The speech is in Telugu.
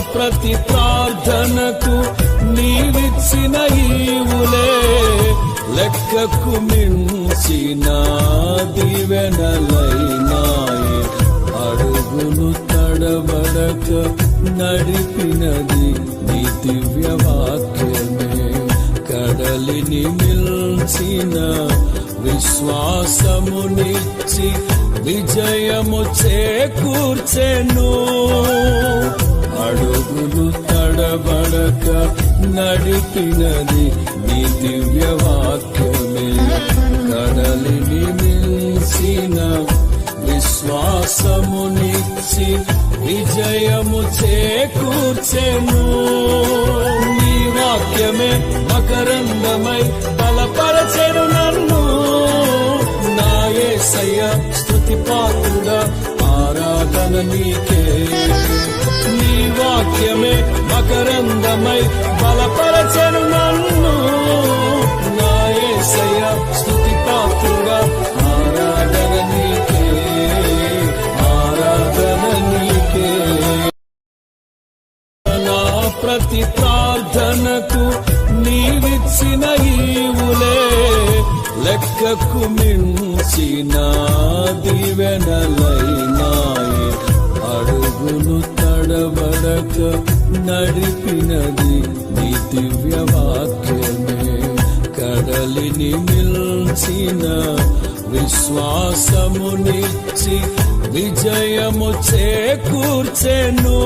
ప్రతి ప్రార్థనకు నీవిచ్చిన ఈవులే. లెక్కకు మించిన దివెనలైనాయి. అడుగులు తడబడక నడిపినది నీ దివ్య వాక్యమే కడలిని మిల్చిన విశ్వాసమునిచ్చి విజయము చేకూర్చెను. నడిపినది నీ దివ్య వాక్యమే. కడలిని మిల్చిన విశ్వాసమునిచ్చి విజయము చేకూర్చెను. నీ వాక్యమే మకరందమై బలపరచెను నన్ను. నాయే సయ స్థుతి పాత్రుడా ఆరాధన నీకే. బలమై బలపరచను నన్ను. నా స్థుతి స్తుతి పాత్రుడా ఆరాధన నీకే ఆరాధన నీకే నా ప్రతి ప్రార్థనకు నీవిచ్చిన ఈవులే లెక్కకు మించిన దీవెనలైనాయి అడుగులు తడబడక నడిపినది నీ దివ్య వాక్యమే కడలిని మిల్చిన విశ్వాసమునిచ్చి విజయము చేకూర్చెను